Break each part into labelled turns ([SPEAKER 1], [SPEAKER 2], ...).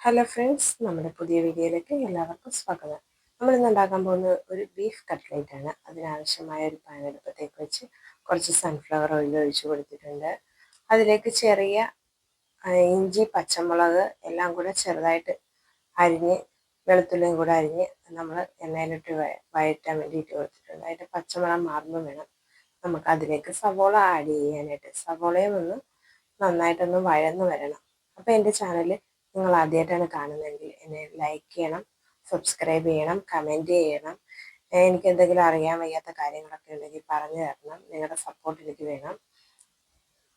[SPEAKER 1] Hello friends നമ്മുടെ പുതിയ വീഡിയോയിലേക്ക് എല്ലാവർക്കും സ്വാഗതം. നമ്മൾ ഇന്ന് ഉണ്ടാക്കാൻ പോകുന്ന ഒരു ബീഫ് കട്ട്ലേറ്റ് ആണ്. അതിനാവശ്യമായ ഒരു പാൻ എടുപ്പത്തേക്ക് വെച്ച് കുറച്ച് സൺഫ്ലവർ ഓയിൽ ഒഴിച്ചു കൊടുത്തിട്ടുണ്ട്. അതിലേക്ക് ചെറിയ ഇഞ്ചി പച്ചമുളക് എല്ലാം കൂടെ ചെറുതായിട്ട് അരിഞ്ഞ് വെളുത്തുള്ളിയും കൂടെ അരിഞ്ഞ് നമ്മൾ എണ്ണയിലിട്ട് വഴറ്റാൻ വേണ്ടിയിട്ട് കൊടുത്തിട്ടുണ്ട്. അതിന്റെ പച്ചമുളക് മാറുമ്പോൾ വേണം നമുക്ക് അതിലേക്ക് സവോള ആഡ് ചെയ്യാനായിട്ട്. സവോളയും ഒന്ന് നന്നായിട്ടൊന്ന് വഴന്ന് വരണം. അപ്പോൾ എന്റെ ചാനൽ നിങ്ങൾ ആദ്യമായിട്ടാണ് കാണുന്നതെങ്കിൽ എന്നെ ലൈക്ക് ചെയ്യണം സബ്സ്ക്രൈബ് ചെയ്യണം കമന്റ് ചെയ്യണം. എനിക്ക് എന്തെങ്കിലും അറിയാൻ വയ്യാത്ത കാര്യങ്ങളൊക്കെ ഉണ്ടെങ്കിൽ പറഞ്ഞു തരണം. നിങ്ങളുടെ സപ്പോർട്ട് എനിക്ക് വേണം.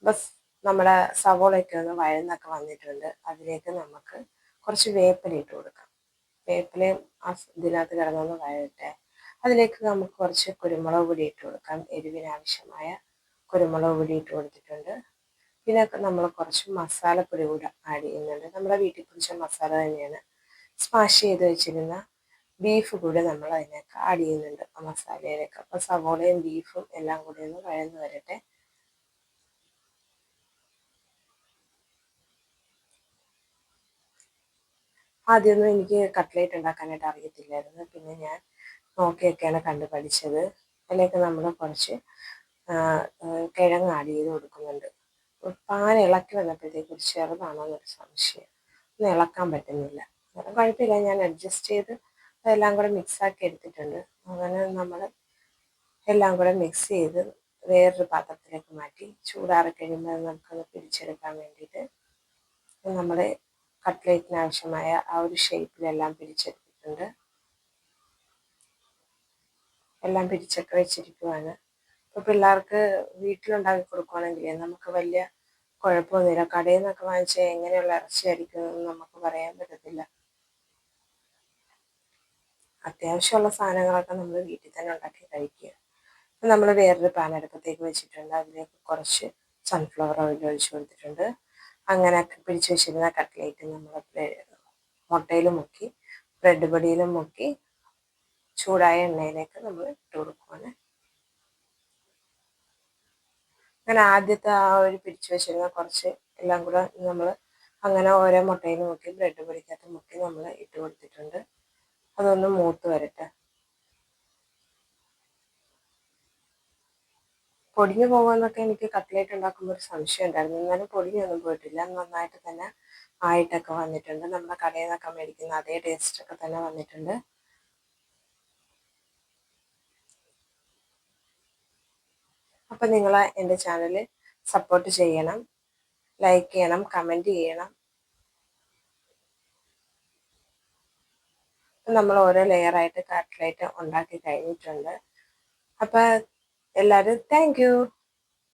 [SPEAKER 1] ബസ് നമ്മുടെ സവോളയൊക്കെ ഒന്ന് വഴന്നൊക്കെ വന്നിട്ടുണ്ട്. അതിലേക്ക് നമുക്ക് കുറച്ച് വേപ്പില ഇട്ട് കൊടുക്കാം. വേപ്പിലയും ആ ഇതിനകത്ത് കിടന്നൊന്ന് വഴട്ടെ അതിലേക്ക് നമുക്ക് കുറച്ച് കുരുമുളക് പൊടി ഇട്ട് കൊടുക്കാം. എരിവിനാവശ്യമായ കുരുമുളക് പൊടി ഇട്ട് കൊടുത്തിട്ടുണ്ട്. പിന്നെ നമ്മൾ കുറച്ച് മസാലപ്പൊടി കൂടെ ആഡ് ചെയ്യുന്നുണ്ട്. നമ്മുടെ വീട്ടിൽ പിടിച്ച മസാല തന്നെയാണ്. സ്പാഷ് ചെയ്ത് വെച്ചിരുന്ന ബീഫ് കൂടെ നമ്മൾ അതിനൊക്കെ ആഡ് ചെയ്യുന്നുണ്ട്. ആ മസാലയിലേക്ക്. അപ്പോൾ സവോളയും ബീഫും എല്ലാം കൂടെ ഒന്ന് വഴന്ന് വരട്ടെ. ആദ്യമൊന്നും എനിക്ക് കട്ട്ലേറ്റ് ഉണ്ടാക്കാനായിട്ട് അറിയത്തില്ലായിരുന്നു. പിന്നെ ഞാൻ നോക്കിയൊക്കെയാണ് കണ്ടു പഠിച്ചത് അതിലേക്ക് നമ്മൾ കുറച്ച് കിഴങ്ങ് ആഡ് ചെയ്ത് കൊടുക്കുന്നുണ്ട്. പാൻ ഇളക്കി വന്നപ്പോഴത്തേക്ക് ഒരു ചെറുതാണോ എന്നൊരു സംശയം. ഒന്നും ഇളക്കാൻ പറ്റുന്നില്ല. കുഴപ്പമില്ല ഞാൻ അഡ്ജസ്റ്റ് ചെയ്ത് അതെല്ലാം കൂടെ മിക്സാക്കി എടുത്തിട്ടുണ്ട്. അങ്ങനെ നമ്മൾ എല്ലാം കൂടെ മിക്സ് ചെയ്ത് വേറൊരു പാത്രത്തിലേക്ക് മാറ്റി ചൂടാറി കഴിയുമ്പോൾ നമുക്കത് പിരിച്ചെടുക്കാൻ വേണ്ടിയിട്ട് നമ്മൾ കട്ട്ലേറ്റിന് ആവശ്യമായ ആ ഒരു ഷേപ്പിലെല്ലാം പിരിച്ചെടുത്തിട്ടുണ്ട് എല്ലാം പിരിച്ചൊക്കെ വെച്ചിരിക്കുവാണ്. ഇപ്പോൾ പിള്ളേർക്ക് വീട്ടിലുണ്ടാക്കി കൊടുക്കുവാണെങ്കിൽ നമുക്ക് വലിയ കുഴപ്പമൊന്നുമില്ല കടയിൽ നിന്നൊക്കെ വാങ്ങിച്ചാൽ എങ്ങനെയുള്ള ഇറച്ചിയായിരിക്കും എന്ന് നമുക്ക് പറയാൻ പറ്റത്തില്ല. അത്യാവശ്യമുള്ള സാധനങ്ങളൊക്കെ നമ്മൾ വീട്ടിൽ തന്നെ ഉണ്ടാക്കി കഴിക്കുക. നമ്മൾ വേറൊരു പാൻ അടുപ്പത്തേക്ക് വെച്ചിട്ടുണ്ട്. അതിലേക്ക് കുറച്ച് സൺഫ്ലവർ ഓയിൽ ഒഴിച്ചു കൊടുത്തിട്ടുണ്ട്. അങ്ങനെ പിടിച്ചു വെച്ചിരുന്ന കട്ട്ലേറ്റ് നമ്മൾ മുട്ടയിൽ മുക്കി ബ്രെഡ് പൊടിയിലും മുക്കി ചൂടായ എണ്ണയിലേക്ക് നമ്മൾ ഇട്ട് കൊടുക്കുവാണ്. അങ്ങനെ ആദ്യത്തെ ആ ഒരു പിടിച്ചു വെച്ചിരുന്ന കുറച്ച് എല്ലാം കൂടെ നമ്മൾ അങ്ങനെ ഓരോ മുട്ടയിൽ മുക്കി ബ്രെഡ് പൊടിക്കകത്ത് മുക്കി നമ്മൾ ഇട്ട് കൊടുത്തിട്ടുണ്ട്. അതൊന്ന് മൂത്ത് വരട്ടെ. പൊടിഞ്ഞു പോകുമെന്നൊക്കെ എനിക്ക് കട്ട്ലേറ്റ് ഉണ്ടാക്കുമ്പോൾ ഒരു സംശയം ഉണ്ടായിരുന്നു. എന്നാലും പൊടിഞ്ഞൊന്നും പോയിട്ടില്ല. നന്നായിട്ട് തന്നെ ആയിട്ടൊക്കെ വന്നിട്ടുണ്ട്. നമ്മുടെ കടയിൽ നിന്നൊക്കെ മേടിക്കുന്ന അതേ ടേസ്റ്റൊക്കെ തന്നെ വന്നിട്ടുണ്ട്. അപ്പം നിങ്ങൾ എന്റെ ചാനൽ സപ്പോർട്ട് ചെയ്യണം ലൈക്ക് ചെയ്യണം കമന്റ് ചെയ്യണം. നമ്മൾ ഓരോ ലെയറായിട്ട് കട്ട്ലേറ്റ് ഉണ്ടാക്കി കഴിഞ്ഞിട്ടുണ്ട്. അപ്പം എല്ലാവരും താങ്ക്